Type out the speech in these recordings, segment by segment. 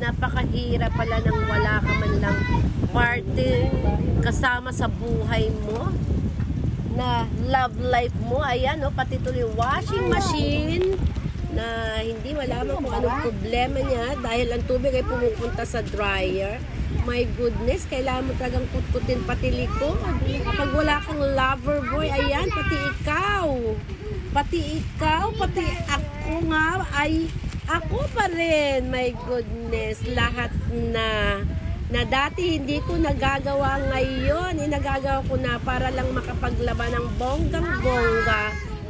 Napakahirap pala nang wala ka man lang party kasama sa buhay mo na love life mo. Ayan, no, pati tuloy washing machine na hindi malaman kung anong problema niya dahil ang tubig ay pumupunta sa dryer. My goodness, kailangan mo talagang kutkutin pati likod. Kapag wala kang lover boy, ayan, pati ikaw. Pati ikaw, pati ako nga ay ako pa rin. My goodness, lahat na na dati hindi ko nagagawa ngayon, eh, nagagawa ko na para lang makapaglaban ng bonggang-bongga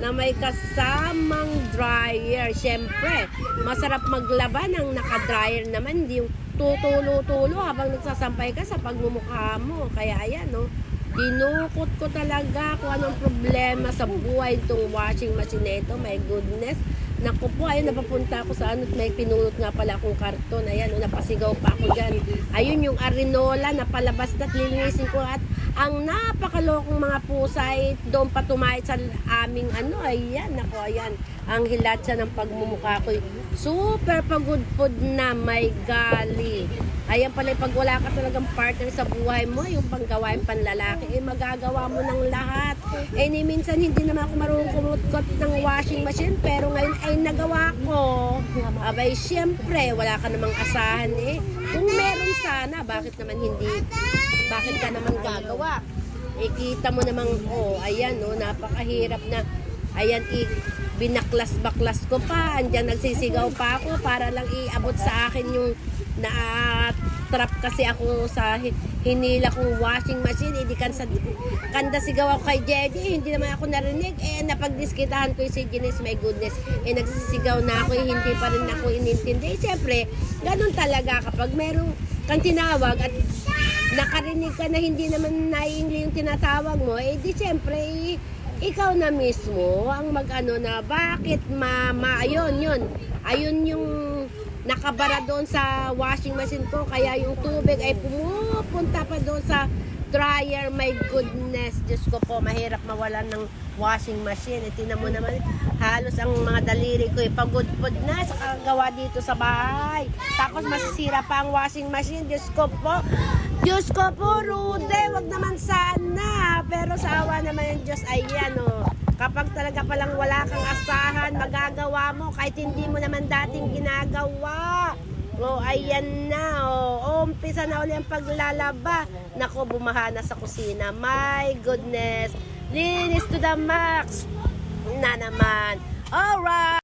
na may kasamang dryer. Siyempre, masarap maglaban ng naka-dryer naman, hindi yung tutulo-tulo habang nagsasampay ka sa pagmumukha mo. Kaya ayan, no, dinukot ko talaga kung anong problema sa buhay itong washing machine na ito. My goodness. Naku po, ayun, napapunta ako sa ano, may pinulot nga pala akong karton. Ayan, oh, napasigaw pa ako dyan. Ayun yung arinola na palabas at lilinisin ko at ang napakalokong mga pusa ay doon pa tumahit sa aming ano, ayan, naku, ayan. Ang hilatsa ng pagmumukha ko. Super pagudpod na, may gali. Ayan pala, pag wala ka talagang partner sa buhay mo, yung panggawain panlalaki, eh magagawa mo ng lahat. Eh ni minsan hindi naman ako marunong kumutkot ng washing machine, pero ngayon ay nagawa ko. Abay, syempre, wala ka namang asahan eh. Kung meron sana, bakit naman hindi? Bakit ka naman gagawa? Eh, kita mo namang, oh, ayan, oh, napakahirap na, ayan, binaklas-baklas ko pa, andyan nagsisigaw pa ako para lang iabot sa akin yung na-trap kasi ako sa hi- hinila kong washing machine, hindi kan sa kanda sigaw ako kay Jedi, hindi naman ako narinig, eh napagdiskitahan ko yung si Janice, my goodness, eh nagsisigaw na ako, eh, hindi pa rin ako inintindi. Eh, Siyempre, ganun talaga kapag merong kang tinawag at nakarinig ka na hindi naman naiingli yung tinatawag mo, eh di siyempre, eh, ikaw na mismo ang mag-ano na bakit mama, ayun yun, ayun yung nakabara doon sa washing machine ko, kaya yung tubig ay pumupunta pa doon sa dryer, my goodness, Diyos ko po, mahirap mawalan ng washing machine. E, tinan mo naman, halos ang mga daliri ko, eh, pagudpod na sa kagawa dito sa bahay. Tapos masisira pa ang washing machine, Diyos ko po. Diyos ko po, Rude, wag naman sana. Awa naman ng Diyos, ayan o. Kapag talaga palang wala kang asahan, magagawa mo kahit hindi mo naman dating ginagawa. O, ayan na, o. Umpisa na uli ang paglalaba. Nako, bumaha na sa kusina. My goodness. Linis to the max. Na naman. Alright.